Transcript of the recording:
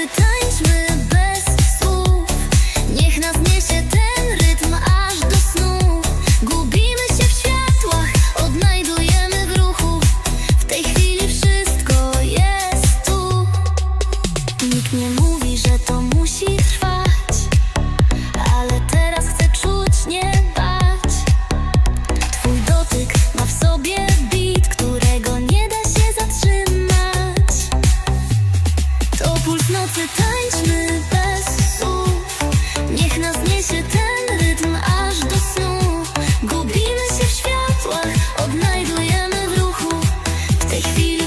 tańczmy bez słów. Niech nas niesie ten rytm aż do snu. Gubimy się w światłach, odnajdujemy w ruchu. W tej chwili wszystko jest tu. Nikt nie mówi, że to musi nocy tańczmy Niech nas niesie ten rytm aż do snu. Gubimy się w światłach, odnajdujemy w ruchu. W tej chwili